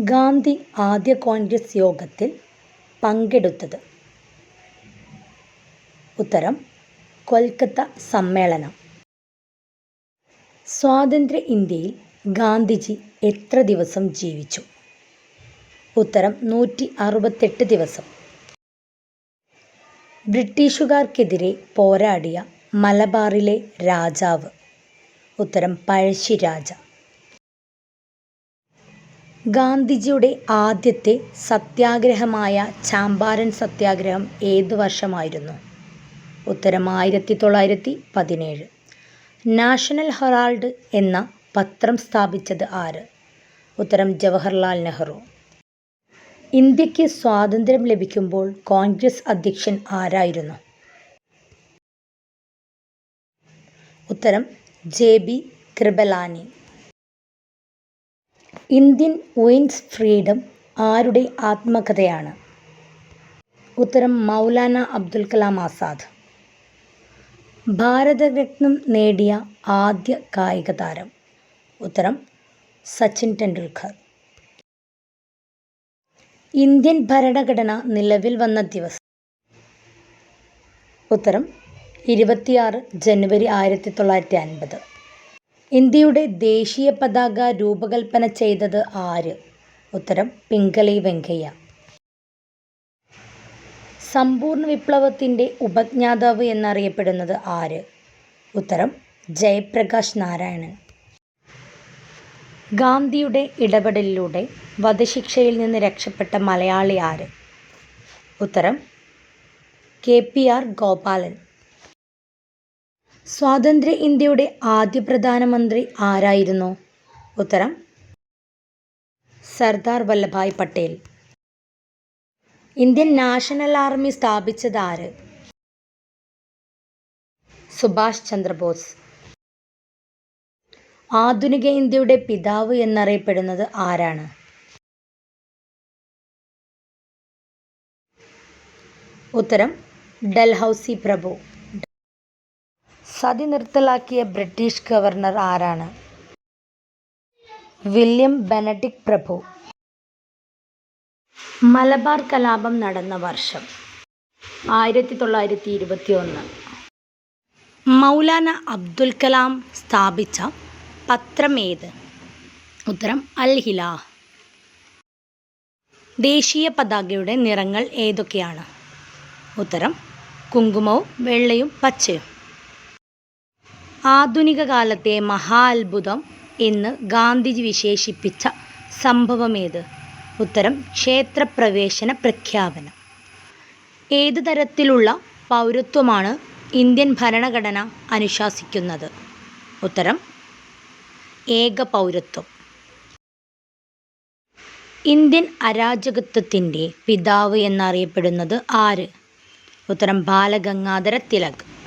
ഗാന്ധി ആദ്യ കോൺഗ്രസ് യോഗത്തിൽ പങ്കെടുത്തത്. ഉത്തരം കൊൽക്കത്ത സമ്മേളനം. സ്വാതന്ത്ര്യ ഇന്ത്യയിൽ ഗാന്ധിജി എത്ര ദിവസം ജീവിച്ചു? ഉത്തരം നൂറ്റി അറുപത്തെട്ട് ദിവസം. ബ്രിട്ടീഷുകാർക്കെതിരെ പോരാടിയ മലബാറിലെ രാജാവ്. ഉത്തരം പഴശ്ശിരാജ ഗാന്ധിജിയുടെ ആദ്യത്തെ സത്യാഗ്രഹമായ ചാമ്പാരൻ സത്യാഗ്രഹം ഏത് വർഷമായിരുന്നു? ഉത്തരം ആയിരത്തി തൊള്ളായിരത്തി പതിനേഴ് നാഷണൽ ഹെറാൾഡ് എന്ന പത്രം സ്ഥാപിച്ചത് ആര്? ഉത്തരം ജവഹർലാൽ നെഹ്റു. ഇന്ത്യയ്ക്ക് സ്വാതന്ത്ര്യം ലഭിക്കുമ്പോൾ കോൺഗ്രസ് അധ്യക്ഷൻ ആരായിരുന്നു? ഉത്തരം J B Kripalani. Indian wins freedom ആരുടെ ആത്മകഥയാണ്? ഉത്തരം മൗലാന അബ്ദുൽ കലാം ആസാദ്. ഭാരതരത്നം നേടിയ ആദ്യ കായിക താരം. ഉത്തരം സച്ചിൻ ടെണ്ടുൽക്കർ. ഇന്ത്യൻ ഭരണഘടന നിലവിൽ വന്ന ദിവസം. ഉത്തരം ഇരുപത്തിയാറ് ജനുവരി ആയിരത്തി തൊള്ളായിരത്തി അൻപത്. ഇന്ത്യയുടെ ദേശീയ പതാക രൂപകൽപ്പന ചെയ്തത് ആര്? ഉത്തരം പിംഗളി വെങ്കയ്യ. സമ്പൂർണ വിപ്ലവത്തിന്റെ ഉപജ്ഞാതാവ് എന്നറിയപ്പെടുന്നത് ആര്? ഉത്തരം ജയപ്രകാശ് നാരായണൻ. ഗാന്ധിയുടെ ഇടപെടലിലൂടെ വധശിക്ഷയിൽ നിന്ന് രക്ഷപ്പെട്ട മലയാളി ആര്? ഉത്തരം കെ പി ആർ ഗോപാലൻ. സ്വാതന്ത്ര്യ ഇന്ത്യയുടെ ആദ്യ പ്രധാനമന്ത്രി ആരായിരുന്നു? ഉത്തരം Sardar Vallabhbhai Patel. Indian National Army സ്ഥാപിച്ചത് ആര്? സുഭാഷ് ചന്ദ്രബോസ്. ആധുനിക ഇന്ത്യയുടെ പിതാവ് എന്നറിയപ്പെടുന്നത് ആരാണ്? ഉത്തരം ഡൽഹൌസി പ്രഭു. സതി നിർത്തലാക്കിയ ബ്രിട്ടീഷ് ഗവർണർ ആരാണ്? വില്യം ബെനഡിക് പ്രഭു. മലബാർ കലാപം നടന്ന വർഷം ആയിരത്തി തൊള്ളായിരത്തി ഇരുപത്തി ഒന്ന് മൗലാന അബ്ദുൽ കലാം സ്ഥാപിച്ച പത്രം ഏത് ഉത്തരം അൽ ഹിലാ ദേശീയ പതാകയുടെ നിറങ്ങൾ ഏതൊക്കെയാണ്? ഉത്തരം കുങ്കുമവും വെള്ളയും പച്ചയും. ആധുനിക കാലത്തെ മഹാ അത്ഭുതം എന്ന് ഗാന്ധിജി വിശേഷിപ്പിച്ച സംഭവമേത്? ഉത്തരം ക്ഷേത്രപ്രവേശന പ്രഖ്യാപനം. ഏത് തരത്തിലുള്ള പൗരത്വമാണ് ഇന്ത്യൻ ഭരണഘടന അനുശാസിക്കുന്നത്? ഉത്തരം ഏക പൗരത്വം. ഇന്ത്യൻ അരാജകത്വത്തിന്റെ പിതാവ് എന്നറിയപ്പെടുന്നത് ആര്? ഉത്തരം ബാലഗംഗാധര തിലക്.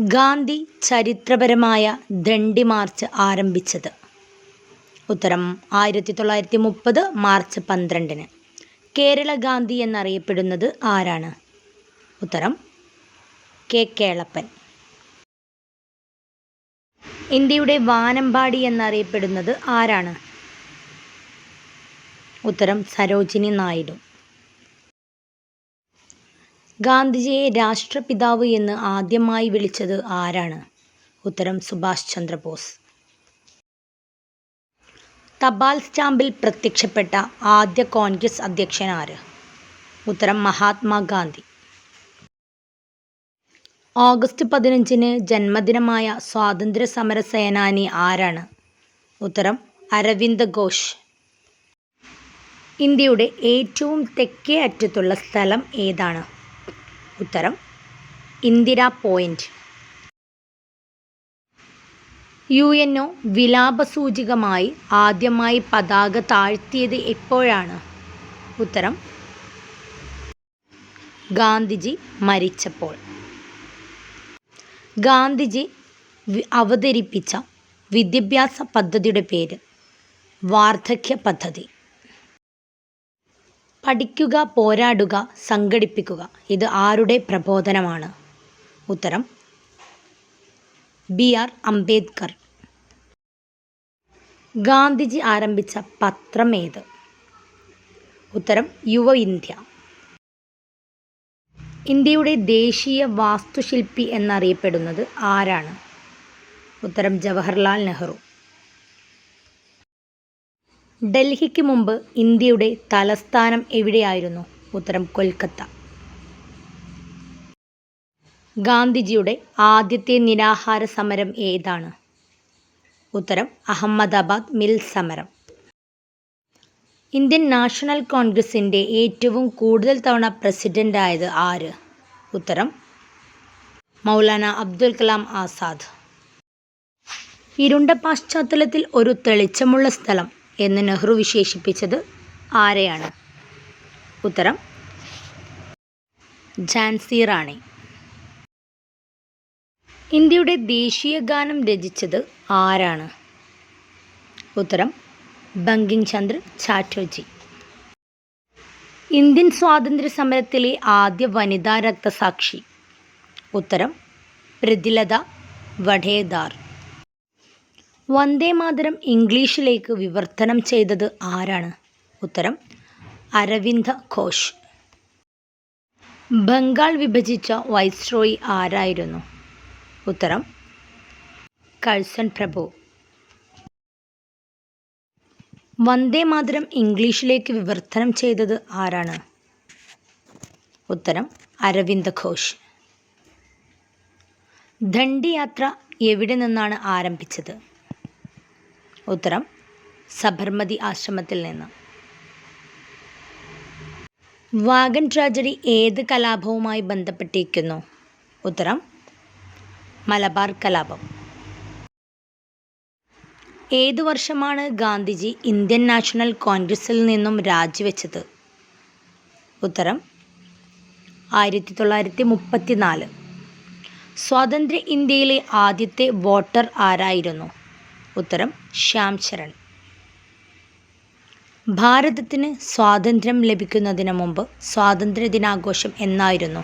ഗാന്ധി ചരിത്രപരമായ ദണ്ഡി മാർച്ച് ആരംഭിച്ചത്. ഉത്തരം ആയിരത്തി തൊള്ളായിരത്തി മുപ്പത് മാർച്ച് പന്ത്രണ്ടിന്. കേരള ഗാന്ധി എന്നറിയപ്പെടുന്നത് ആരാണ്? ഉത്തരം കെ കേളപ്പൻ. ഇന്ത്യയുടെ വാനമ്പാടി എന്നറിയപ്പെടുന്നത് ആരാണ്? ഉത്തരം സരോജിനി നായിഡു. ഗാന്ധിജിയെ രാഷ്ട്രപിതാവ് എന്ന് ആദ്യമായി വിളിച്ചത് ആരാണ്? ഉത്തരം സുഭാഷ് ചന്ദ്രബോസ്. തപാൽ സ്റ്റാമ്പിൽ പ്രത്യക്ഷപ്പെട്ട ആദ്യ കോൺഗ്രസ് അധ്യക്ഷൻ ആര്? ഉത്തരം മഹാത്മാഗാന്ധി. ഓഗസ്റ്റ് പതിനഞ്ചിന് ജന്മദിനമായ സ്വാതന്ത്ര്യ സമര സേനാനി ആരാണ്? ഉത്തരം അരവിന്ദ് ഘോഷ്. ഇന്ത്യയുടെ ഏറ്റവും തെക്കേ അറ്റത്തുള്ള സ്ഥലം ഏതാണ്? ഉത്തരം Indira point. U N O വിലാപസൂചികമായി ആദ്യമായി പതാക താഴ്ത്തിയത് എപ്പോഴാണ്? ഉത്തരം ഗാന്ധിജി മരിച്ചപ്പോൾ. ഗാന്ധിജി അവതരിപ്പിച്ച വിദ്യാഭ്യാസ പദ്ധതിയുടെ പേര് വാർദ്ധക്യ പദ്ധതി പഠിക്കുക പോരാടുക സംഘടിപ്പിക്കുക. ഇത് ആരുടെ പ്രബോധനമാണ്? ഉത്തരം ബി ആർ അംബേദ്കർ. ഗാന്ധിജി ആരംഭിച്ച പത്രം ഏത്? ഉത്തരം യുവ ഇന്ത്യ. ഇന്ത്യയുടെ ദേശീയ വാസ്തുശില്പി എന്നറിയപ്പെടുന്നത് ആരാണ്? ഉത്തരം ജവഹർലാൽ നെഹ്റു. ഡൽഹിക്ക് മുമ്പ് ഇന്ത്യയുടെ തലസ്ഥാനം എവിടെയായിരുന്നു? ഉത്തരം കൊൽക്കത്ത. ഗാന്ധിജിയുടെ ആദ്യത്തെ നിരാഹാര സമരം ഏതാണ്? ഉത്തരം അഹമ്മദാബാദ് മിൽ സമരം. ഇന്ത്യൻ നാഷണൽ കോൺഗ്രസിന്റെ ഏറ്റവും കൂടുതൽ തവണ പ്രസിഡന്റായത് ആര്? ഉത്തരം മൗലാന അബ്ദുൽ കലാം ആസാദ്. ഇരുണ്ട പശ്ചാത്തലത്തിൽ ഒരു തെളിച്ചമുള്ള സ്ഥലം എന്ന് നെഹ്റു വിശേഷിപ്പിച്ചത് ആരെയാണ്? ഉത്തരം ഝാൻസി റാണി. ഇന്ത്യയുടെ ദേശീയ ഗാനം രചിച്ചത് ആരാണ്? ഉത്തരം ബങ്കിം ചന്ദ്ര ചാറ്റോജി. ഇന്ത്യൻ സ്വാതന്ത്ര്യ സമരത്തിലെ ആദ്യ വനിതാ രക്തസാക്ഷി. ഉത്തരം പ്രതിലത വഡേദാർ വന്ദേ മാതരം ഇംഗ്ലീഷിലേക്ക് വിവർത്തനം ചെയ്തത് ആരാണ്? ഉത്തരം അരവിന്ദ ഘോഷ്. ബംഗാൾ വിഭജിച്ച വൈസ്രോയി ആരായിരുന്നു? ഉത്തരം കഴ്സൺ പ്രഭു. വന്ദേ മാതരം ഇംഗ്ലീഷിലേക്ക് വിവർത്തനം ചെയ്തത് ആരാണ്? ഉത്തരം അരവിന്ദ ഘോഷ്. ദണ്ഡിയാത്ര എവിടെ നിന്നാണ് ആരംഭിച്ചത്? ഉത്തരം സബർമതി ആശ്രമത്തിൽ നിന്ന്. വാഗൻ ട്രാജഡി ഏത് കലാപവുമായി ബന്ധപ്പെട്ടിരിക്കുന്നു? ഉത്തരം മലബാർ കലാപം. ഏതു വർഷമാണ് ഗാന്ധിജി ഇന്ത്യൻ നാഷണൽ കോൺഗ്രസിൽ നിന്നും രാജിവെച്ചത്? ഉത്തരം ആയിരത്തി തൊള്ളായിരത്തി മുപ്പത്തി നാല് സ്വാതന്ത്ര്യ ഇന്ത്യയിലെ ആദ്യത്തെ വോട്ടർ ആരായിരുന്നു? ഉത്തരം ശ്യാം ചരൺ ഭാരതത്തിന് സ്വാതന്ത്ര്യം ലഭിക്കുന്നതിന് മുമ്പ് സ്വാതന്ത്ര്യ ദിനാഘോഷം എന്നായിരുന്നു.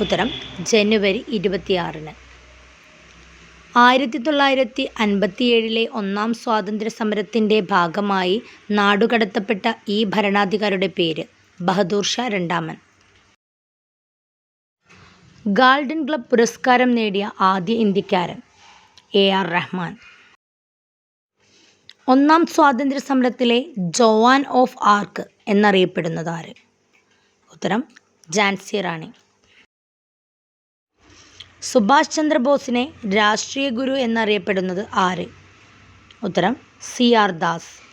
ഉത്തരം ജനുവരി ഇരുപത്തിയാറിന്. ആയിരത്തി തൊള്ളായിരത്തി അൻപത്തിയേഴിലെ ഒന്നാം സ്വാതന്ത്ര്യ സമരത്തിന്റെ ഭാഗമായി നാടുകടത്തപ്പെട്ട ഈ ഭരണാധികാരിയുടെ പേര് ബഹദൂർ ഷാ രണ്ടാമൻ. ഗാൾഡൻ ക്ലബ് പുരസ്കാരം നേടിയ ആദ്യ ഇന്ത്യക്കാരൻ എ ആർ റഹ്മാൻ. ഒന്നാം സ്വാതന്ത്ര്യ സമരത്തിലെ ജോവാൻ ഓഫ് ആർക്ക് എന്നറിയപ്പെടുന്നത് ആര് ഉത്തരം ജാൻസി റാണി. സുഭാഷ് ചന്ദ്രബോസിനെ രാഷ്ട്രീയ ഗുരു എന്നറിയപ്പെടുന്നത് ആര്? ഉത്തരം സി ആർ ദാസ്.